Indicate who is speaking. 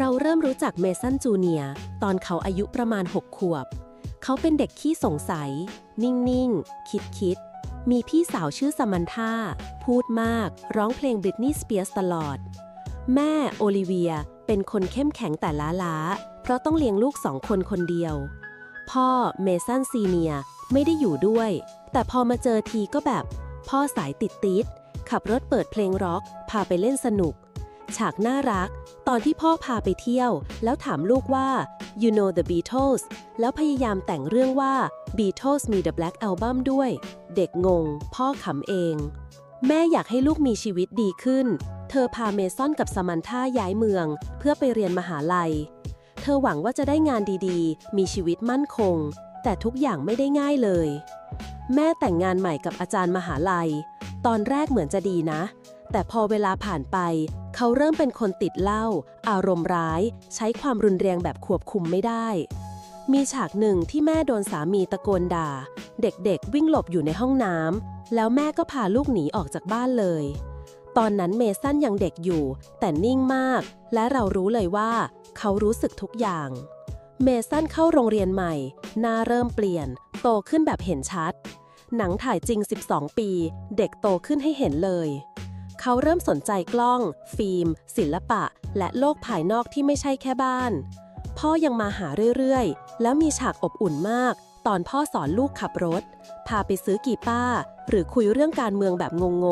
Speaker 1: เราเริ่มรู้จักเมสันจูเนียตอนเขาอายุประมาณ 6 ขวบ เขาเป็นเด็กขี้สงสัย นิ่ง ๆ คิด ๆ มีพี่สาวชื่อสมันธาพูดมาก ร้องเพลงบริตนีย์สเปียร์สตลอด แม่โอลิเวียเป็นคนเข้มแข็งแต่ล้าล้าๆเพราะต้องเลี้ยงลูกสองคนคนเดียว พ่อเมสันซีเนียไม่ได้อยู่ด้วย แต่พอมาเจอทีก็แบบ พ่อสายติดติดขับรถเปิดเพลงร็อก พาไปเล่นสนุก ฉากน่ารัก ตอนที่พ่อพาไปเที่ยว แล้วถามลูกว่า you know the Beatles แล้วพยายามแต่งเรื่องว่า Beatles มี The Black Album ด้วย เด็กงง พ่อขำเอง แม่อยากให้ลูกมีชีวิตดีขึ้น เธอพาเมซอนกับสมันธาย้ายเมือง เพื่อไปเรียนมหาลัย เธอหวังว่าจะได้งานดีๆ มีชีวิตมั่นคง แต่ทุกอย่างไม่ได้ง่ายเลย แม่แต่งงานใหม่กับอาจารย์มหาลัย ตอนแรกเหมือนจะดีนะ แต่พอเวลาผ่านไป เขาเริ่มเป็นคนติดเหล้าอารมณ์ร้าย ใช้ความรุนแรงแบบควบคุมไม่ได้ มีฉากหนึ่งที่แม่โดนสามีตะโกนด่า เด็กๆ วิ่งหลบอยู่ในห้องน้ำแล้วแม่ก็พาลูกหนีออกจากบ้านเลย ตอนนั้นเมสันยังเด็กอยู่ แต่นิ่งมาก และเรารู้เลยว่า เขารู้สึกทุกอย่าง เมสันเข้าโรงเรียนใหม่ หน้าเริ่มเปลี่ยน โตขึ้นแบบเห็นชัดหนังถ่ายจริง 12 ปี เด็กโตขึ้นให้เห็นเลย เขาเริ่มสนใจกล้อง ฟิล์ม ศิลปะ และโลกภายนอกที่ไม่ใช่แค่บ้าน พ่อยังมาหาเรื่อยๆ แล้วมีฉากอบอุ่นมาก ตอนพ่อสอนลูกขับรถ พาไปซื้อกีป้า หรือคุยเรื่องการเมืองแบบงง